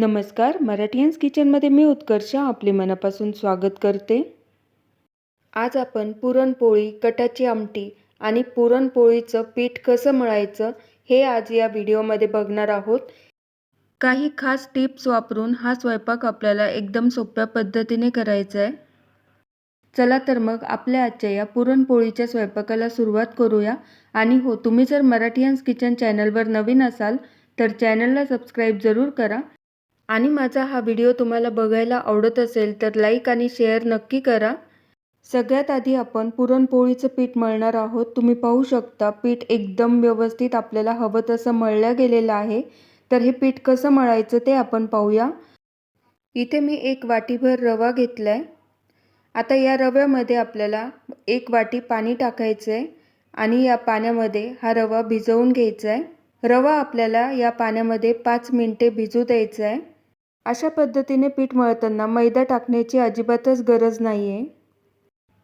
नमस्कार मराठीयन्स किचनमध्ये मी उत्कर्षा आपले मनापासून स्वागत करते. आज आपण पुरणपोळी कटाची आमटी आणि पुरणपोळीचं पीठ कसं मळायचं हे आज या व्हिडिओमध्ये बघणार आहोत. काही खास टिप्स वापरून हा स्वयंपाक आपल्याला एकदम सोप्या पद्धतीने करायचा आहे. चला तर मग आपल्या आजच्या या पुरणपोळीच्या स्वयंपाकाला सुरुवात करूया. आणि हो तुम्ही जर मराठीयन्स किचन चॅनलवर नवीन असाल तर चॅनलला सबस्क्राईब जरूर करा. आणि माझा हा व्हिडिओ तुम्हाला बघायला आवडत असेल तर लाईक आणि शेअर नक्की करा. सगळ्यात आधी आपण पुरणपोळीचं पीठ मळणार आहोत. तुम्ही पाहू शकता पीठ एकदम व्यवस्थित आपल्याला हवं तसं मळलं गेलेलं आहे. तर हे पीठ कसं मळायचं ते आपण पाहूया. इथे मी एक वाटीभर रवा घेतला आहे आता या रव्यामध्ये आपल्याला एक वाटी पाणी टाकायचं आहे आणि या पाण्यामध्ये हा रवा भिजवून घ्यायचा आहे रवा आपल्याला या पाण्यामध्ये पाच मिनटे भिजू द्यायचा आहे अशा पद्धतीने पीठ मळताना मैदा टाकण्याची अजिबातच गरज नाही आहे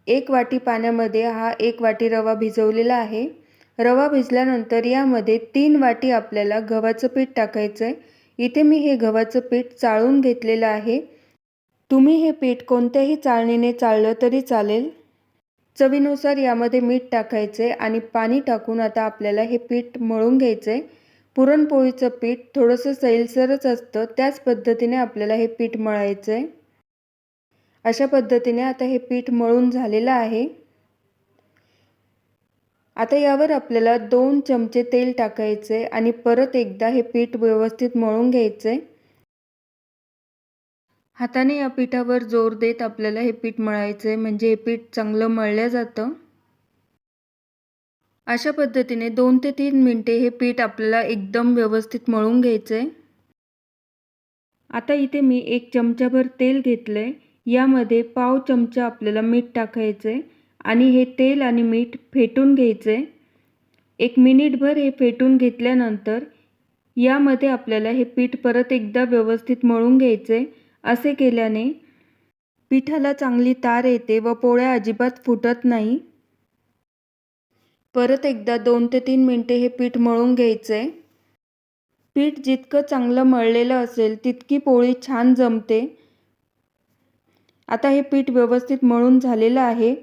एक वाटी पाण्यामध्ये हा एक वाटी रवा भिजवलेला आहे. रवा भिजल्यानंतर यामध्ये तीन वाटी आपल्याला गव्हाचं पीठ टाकायचं आहे इथे मी हे गव्हाचं पीठ चाळून घेतलेलं आहे. तुम्ही हे पीठ कोणत्याही चाळणीने चाळलं तरी चालेल. चवीनुसार यामध्ये मीठ टाकायचं आहे आणि पाणी टाकून आता आपल्याला हे पीठ मळून घ्यायचं आहे पुरणपोळीचं पीठ थोडंसं सैलसरच असतं त्याच पद्धतीने आपल्याला हे पीठ मळायचं आहे अशा पद्धतीने आता हे पीठ मळून झालेलं आहे. आता यावर आपल्याला दोन चमचे तेल टाकायचे आणि परत एकदा हे पीठ व्यवस्थित मळून घ्यायचे हाताने या पिठावर जोर देत आपल्याला हे पीठ मळायचं आहे म्हणजे हे पीठ चांगलं मळलं जातं. अशा पद्धतीने दोन ते तीन मिनटे हे पीठ आपल्याला एकदम व्यवस्थित मळून घ्यायचं आहे आता इथे मी एक चमचाभर तेल घेतलं आहे यामध्ये पाव चमचा आपल्याला मीठ टाकायचं आहे आणि हे तेल आणि मीठ फेटून घ्यायचं आहे एक मिनिटभर हे फेटून घेतल्यानंतर यामध्ये आपल्याला हे पीठ परत एकदा व्यवस्थित मळून घ्यायचं आहे असे केल्याने पिठाला चांगली तार येते व पोळ्या अजिबात फुटत नाही. परत एकदा दोन ते तीन मिनटे हे पीठ मळून घ्यायचं. आहे पीठ जितकं चांगलं मळलेलं असेल तितकी पोळी छान जमते. आता हे पीठ व्यवस्थित मळून झालेलं आहे.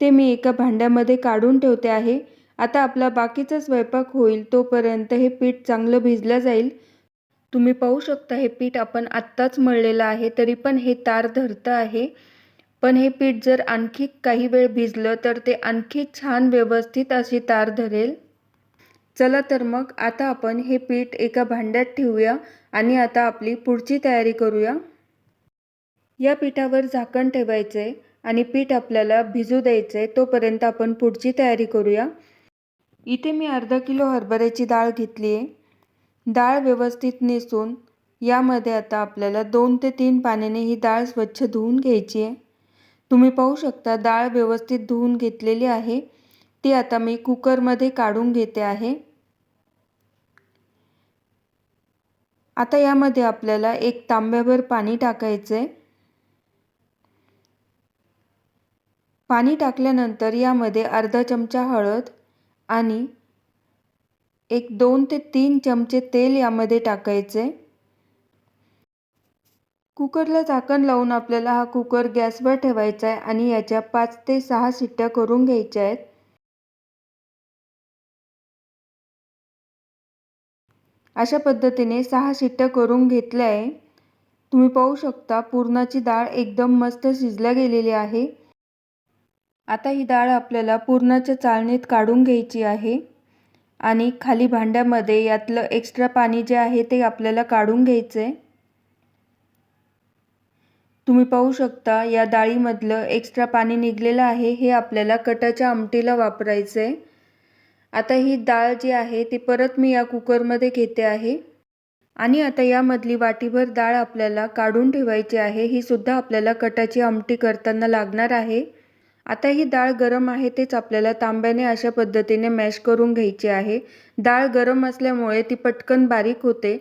ते मी एका भांड्यामध्ये काढून ठेवते आहे. आता आपला बाकीचा स्वयंपाक होईल तोपर्यंत हे पीठ चांगलं भिजलं जाईल. तुम्ही पाहू शकता हे पीठ आपण आत्ताच मळलेलं आहे तरी पण हे तार धरतं आहे. पण हे पीठ जर आणखी काही वेळ भिजलं तर ते आणखी छान व्यवस्थित अशी तार धरेल. चला तर मग आता आपण हे पीठ एका भांड्यात ठेवूया आणि आता आपली पुढची तयारी करूया. या पिठावर झाकण ठेवायचं आहे आणि पीठ आपल्याला भिजू द्यायचं आहे तोपर्यंत आपण पुढची तयारी करूया. इथे मी अर्धा किलो हरभऱ्याची डाळ घेतली आहे. डाळ व्यवस्थित नेसून यामध्ये आता आपल्याला दोन ते तीन पाण्याने ही डाळ स्वच्छ धुवून घ्यायची आहे. तुम्ही पाहू शकता डाळ व्यवस्थित धुवून घेतलेली आहे. ती आता मी कुकरमध्ये काढून घेते आहे. आता यामध्ये आपल्याला एक तांब्याभर पाणी टाकायचं आहे पाणी टाकल्यानंतर यामध्ये अर्धा चमचा हळद आणि एक दोन ते तीन चमचे तेल यामध्ये टाकायचे कुकरला झाकण लावून आपल्याला हा कुकर गॅसवर ठेवायचा आहे आणि याच्या पाच ते सहा शिट्ट्या करून घ्यायच्या आहेत अशा पद्धतीने सहा शिट्ट्या करून घेतल्या आहे तुम्ही पाहू शकता पुरणाची डाळ एकदम मस्त शिजल्या गेलेली आहे. आता ही डाळ आपल्याला पुरणाच्या चाळणीत काढून घ्यायची आहे. आणि खाली भांड्यामध्ये यातलं एक्स्ट्रा पाणी जे आहे ते आपल्याला काढून घ्यायचं आहे तुम्ही पाहू शकता या डाळीमधलं एक्स्ट्रा पाणी निघलेलं आहे हे आपल्याला कटाच्या आमटीला वापरायचं आहे आता ही डाळ जी आहे ती परत मी या कुकरमध्ये घेते आहे. आणि आता यामधली वाटीभर डाळ आपल्याला काढून ठेवायची आहे ही सुद्धा आपल्याला कटाची आमटी करताना लागणार आहे. आता ही डाळ गरम आहे तेच आपल्याला तांब्याने अशा पद्धतीने मॅश करून घ्यायची आहे. डाळ गरम असल्यामुळे ती पटकन बारीक होते.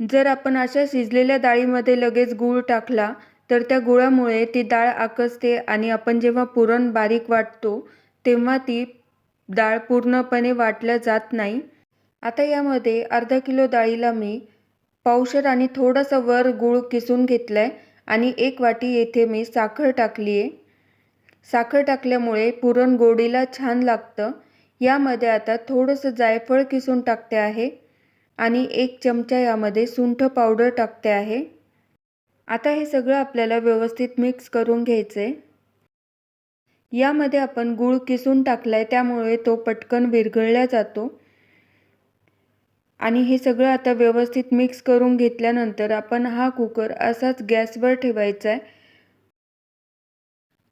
जर आपण अशा शिजलेल्या डाळीमध्ये लगेच गूळ टाकला तर त्या गुळामुळे ती डाळ आकसते आणि आपण जेव्हा पुरण बारीक वाटतो तेव्हा ती डाळ पूर्णपणे वाटल्या जात नाही. आता यामध्ये अर्धा किलो डाळीला मी पावशर आणि थोडंसं वर गूळ किसून घेतला आहे आणि एक वाटी येथे मी साखर टाकली आहे साखर टाकल्यामुळे पुरण गोडीला छान लागतं. यामध्ये आता थोडंसं जायफळ किसून टाकते आहे आणि एक चमचा यामध्ये सुंठ पावडर टाकते आहे. आता हे सगळं आपल्याला व्यवस्थित मिक्स करून घ्यायचं आहे यामध्ये आपण गूळ किसून टाकला आहे त्यामुळे तो पटकन विरघळला जातो. आणि हे सगळं आता व्यवस्थित मिक्स करून घेतल्यानंतर आपण हा कुकर असाच गॅसवर ठेवायचा आहे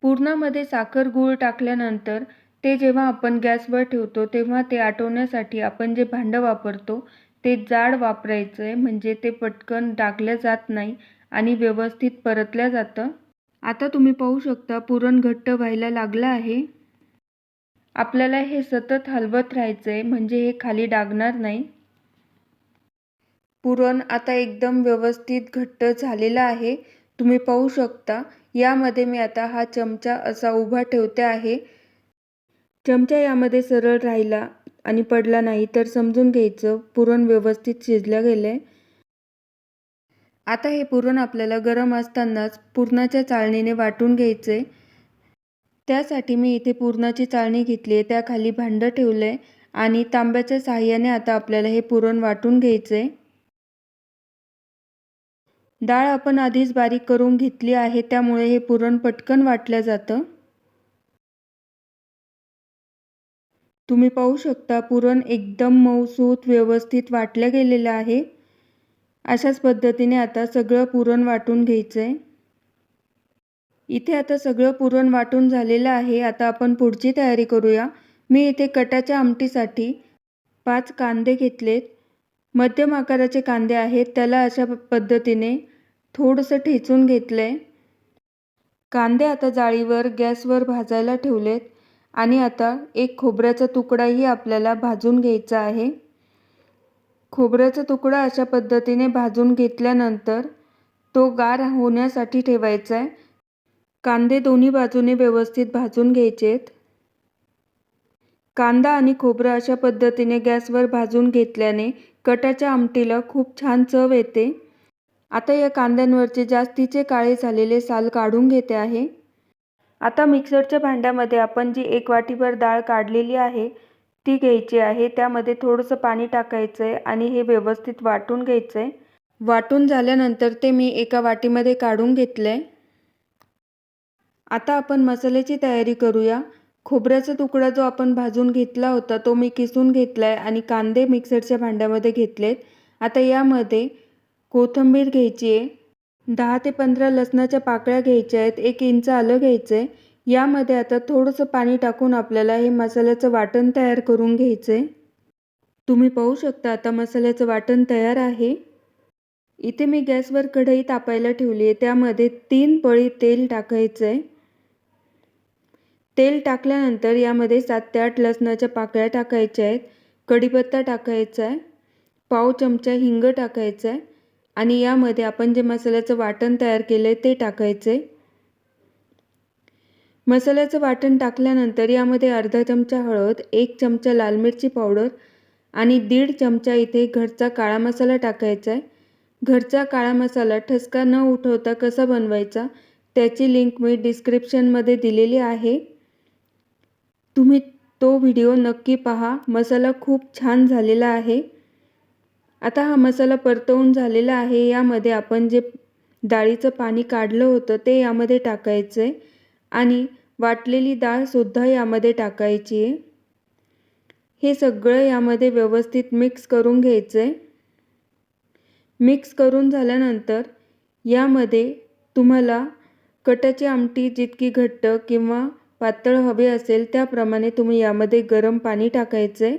पूर्णामध्ये साखर गूळ टाकल्यानंतर ते जेव्हा आपण गॅसवर ठेवतो तेव्हा ते आटवण्यासाठी आपण जे भांडं वापरतो ते जाड वापरायचं आहे म्हणजे ते पटकन टाकलं जात नाही. आणि व्यवस्थित परतल्या जातं. आता तुम्ही पाहू शकता पुरण घट्ट व्हायला लागलं आहे. आपल्याला हे सतत हलवत राहायचं आहे म्हणजे हे खाली डागणार नाही. पुरण आता एकदम व्यवस्थित घट्ट झालेलं आहे. तुम्ही पाहू शकता यामध्ये मी आता हा चमचा असा उभा ठेवते आहे. चमचा यामध्ये सरळ राहिला आणि पडला नाही तर समजून घ्यायचं पुरण व्यवस्थित शिजलं गेलं आहे आता हे पुरण आपल्याला गरम असतानाच पुरणाच्या चाळणीने वाटून घ्यायचे. त्यासाठी मी इथे पुरणाची चाळणी घेतली आहे त्याखाली भांडं ठेवलं आहे आणि तांब्याच्या साहाय्याने आता आपल्याला हे पुरण वाटून घ्यायचं. आहे डाळ आपण आधीच बारीक करून घेतली आहे त्यामुळे हे पुरण पटकन वाटलं जातं. तुम्ही पाहू शकता पुरण एकदम मऊसूत व्यवस्थित वाटलं गेलेलं आहे. अशाच पद्धतीने आता सगळं पुरण वाटून घ्यायचं आहे इथे आता सगळं पुरण वाटून झालेलं आहे. आता आपण पुढची तयारी करूया. मी इथे कटाच्या आमटीसाठी पाच कांदे घेतलेत. मध्यम आकाराचे कांदे आहेत. त्याला अशा पद्धतीने थोडंसं ठेचून घेतलं आहे कांदे आता जाळीवर गॅसवर भाजायला ठेवलेत. आणि आता एक खोबऱ्याचा तुकडाही आपल्याला भाजून घ्यायचा आहे. खोबऱ्याचा तुकडा अशा पद्धतीने भाजून घेतल्यानंतर तो गार होण्यासाठी ठेवायचा आहे. कांदे दोन्ही बाजूने व्यवस्थित भाजून घ्यायचेत. कांदा आणि खोबरं अशा पद्धतीने गॅसवर भाजून घेतल्याने कटाच्या आमटीला खूप छान चव येते. आता या कांद्यांवरचे जास्तीचे काळे झालेले साल काढून घेते आहे. आता मिक्सरच्या भांड्यामध्ये आपण जी एक वाटीभर डाळ काढलेली आहे ती घ्यायची आहे त्यामध्ये थोडंसं पाणी टाकायचं आहे आणि हे व्यवस्थित वाटून घ्यायचं आहे वाटून झाल्यानंतर ते मी एका वाटीमध्ये काढून घेतलं आहे आता आपण मसाल्याची तयारी करूया. खोबऱ्याचा तुकडा जो आपण भाजून घेतला होता तो मी किसून घेतला आहे आणि कांदे मिक्सरच्या भांड्यामध्ये घेतलेत. आता यामध्ये कोथिंबीर घ्यायची आहे. दहा ते पंधरा लसणाच्या पाकळ्या घ्यायच्या आहेत एक इंच आलं घ्यायचं आहे यामध्ये आता थोडंसं पाणी टाकून आपल्याला हे मसाल्याचं वाटण तयार करून घ्यायचं आहे तुम्ही पाहू शकता आता मसाल्याचं वाटण तयार आहे. इथे मी गॅसवर कढई तापायला ठेवली आहे. त्यामध्ये तीन पळी तेल टाकायचं आहे तेल टाकल्यानंतर यामध्ये सात ते आठ लसणाच्या पाकळ्या टाकायच्या आहेत. कढीपत्ता टाकायचा आहे पाव चमचा हिंग टाकायचा आहे आणि यामध्ये आपण जे मसाल्याचं वाटण तयार केलं आहे ते टाकायचं आहे मसाल्याचं वाटण टाकल्यानंतर यामध्ये अर्धा चमचा हळद एक चमचा लाल मिरची पावडर आणि दीड चमचा इथे घरचा काळा मसाला टाकायचा आहे. घरचा काळा मसाला ठसका न उठवता कसा बनवायचा त्याची लिंक मी डिस्क्रिप्शनमध्ये दिलेली आहे. तुम्ही तो व्हिडिओ नक्की पहा. मसाला खूप छान झालेला आहे. आता हा मसाला परतवून झालेला आहे. यामध्ये आपण जे डाळीचं पाणी काढलं होतं ते यामध्ये टाकायचं आहे आणि वाटलेली डाळसुद्धा यामध्ये टाकायची. आहे हे सगळं यामध्ये व्यवस्थित मिक्स करून घ्यायचं. आहे मिक्स करून झाल्यानंतर यामध्ये तुम्हाला कटाची आमटी जितकी घट्ट किंवा पातळ हवे असेल त्याप्रमाणे तुम्ही यामध्ये गरम पाणी टाकायचं. आहे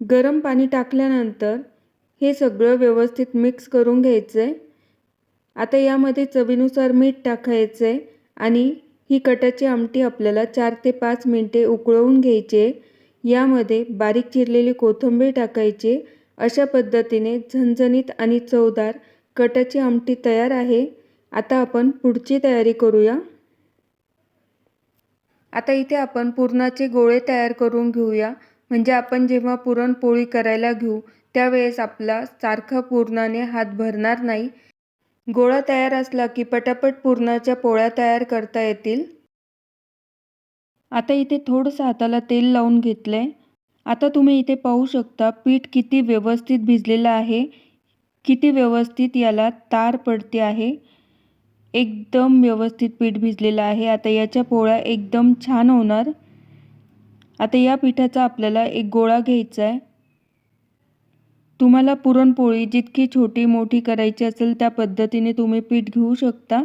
गरम पाणी टाकल्यानंतर हे सगळं व्यवस्थित मिक्स करून घ्यायचं. आहे आता यामध्ये चवीनुसार मीठ टाकायचं. आहे आणि ही कटाची आमटी आपल्याला चार ते पाच मिनटे उकळवून घ्यायचे. यामध्ये बारीक चिरलेली कोथिंबीर टाकायची. अशा पद्धतीने झणझणीत आणि चवदार कटाची आमटी तयार आहे. आता आपण पुढची तयारी करूया. आता इथे आपण पुरणाचे गोळे तयार करून घेऊया. म्हणजे आपण जेव्हा पुरणपोळी करायला घेऊ त्यावेळेस आपला सारखा पुरणाने हात भरणार नाही. गोळा तयार असला की पटापट पुरणाच्या पोळ्या तयार करता येतील. आता इथे थोडंसं हाताला तेल लावून घेतलं आहे आता तुम्ही इथे पाहू शकता पीठ किती व्यवस्थित भिजलेलं आहे. किती व्यवस्थित याला तार पडते आहे. एकदम व्यवस्थित पीठ भिजलेलं आहे. आता याच्या पोळ्या एकदम छान होणार. आता या पिठाचा आपल्याला एक गोळा घ्यायचा आहे तुम्हाला पुरणपोळी जितकी छोटी मोठी करायची असेल त्या पद्धतीने तुम्ही पीठ घेऊ शकता.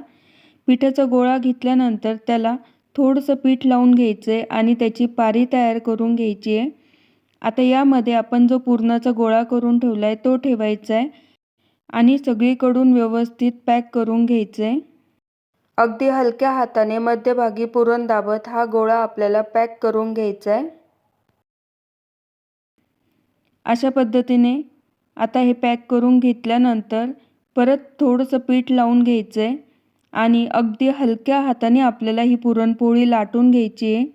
पिठाचा गोळा घेतल्यानंतर त्याला थोडंसं पीठ लावून घ्यायचं आहे आणि त्याची पारी तयार करून घ्यायची आहे आता यामध्ये आपण जो पुरणाचा गोळा करून ठेवला आहे तो ठेवायचा आहे आणि सगळीकडून व्यवस्थित पॅक करून घ्यायचं आहे अगदी हलक्या हाताने मध्यभागी पुरण दाबत हा गोळा आपल्याला पॅक करून घ्यायचा आहे अशा पद्धतीने आता हे पॅक करून घेतल्यानंतर परत थोडंसं पीठ लावून घ्यायचं आहे आणि अगदी हलक्या हाताने आपल्याला ही पुरणपोळी लाटून घ्यायची आहे.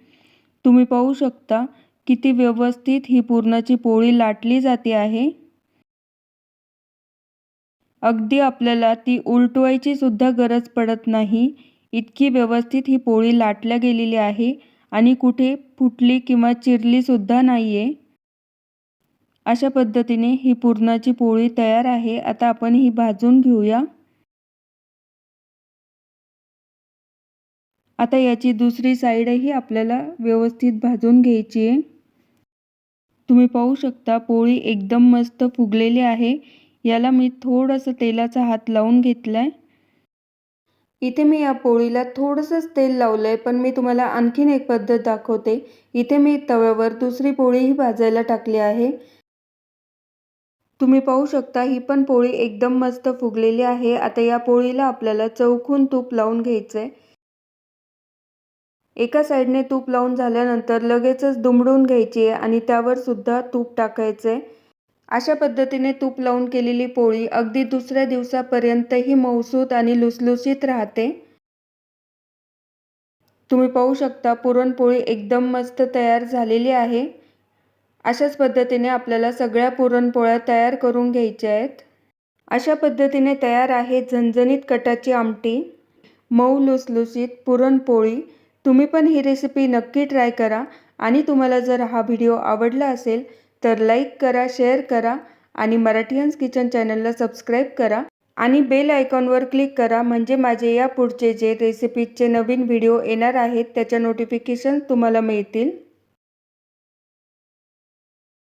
तुम्ही पाहू शकता किती व्यवस्थित ही पुरणाची पोळी लाटली जाते आहे. अगदी आपल्याला ती उलटवायची सुद्धा गरज पडत नाही. इतकी व्यवस्थित ही पोळी लाटल्या गेलेली आहे आणि कुठे फुटली किंवा चिरली सुद्धा नाही आहे अशा पद्धतीने ही पुरणाची पोळी तयार आहे. आता आपण ही भाजून घेऊया. आता याची दुसरी साईडही आपल्याला व्यवस्थित भाजून घ्यायची आहे. तुम्ही पाहू शकता पोळी एकदम मस्त फुगलेली आहे. याला मी थोडंसं तेलाचा हात लावून घेतला आहे इथे मी या पोळीला थोडंसंच तेल लावलं आहे पण मी तुम्हाला आणखीन एक पद्धत दाखवते. इथे मी तव्यावर दुसरी पोळीही भाजायला टाकली आहे. तुम्ही पाहू शकता ही पण पोळी एकदम मस्त फुगलेली आहे. आता या पोळीला आपल्याला चौकून तूप लावून घ्यायचं आहे एका साईडने तूप लावून झाल्यानंतर लगेचच दुमडून घ्यायची आहे आणि त्यावर सुद्धा तूप टाकायचं आहे अशा पद्धतीने तूप लावून केलेली पोळी अगदी दुसऱ्या दिवसापर्यंतही मौसूत आणि लुसलुसीत राहते. तुम्ही पाहू शकता पुरणपोळी एकदम मस्त तयार झालेली आहे. अशाच पद्धतीने आपल्याला सगळ्या पुरणपोळ्या तयार करून घ्यायच्या आहेत. अशा पद्धतीने तयार आहे झणझणीत कटाची आमटी मऊ लुसलुसीत पुरणपोळी. तुम्ही पण ही रेसिपी नक्की ट्राय करा आणि तुम्हाला जर हा व्हिडिओ आवडला असेल तर लाईक करा शेअर करा आणि मराठीयन्स किचन चॅनलला सबस्क्राईब करा आणि बेल आयकॉनवर क्लिक करा. म्हणजे माझे या पुढचे जे रेसिपीजचे नवीन व्हिडिओ येणार आहेत त्याच्या नोटिफिकेशन तुम्हाला मिळतील.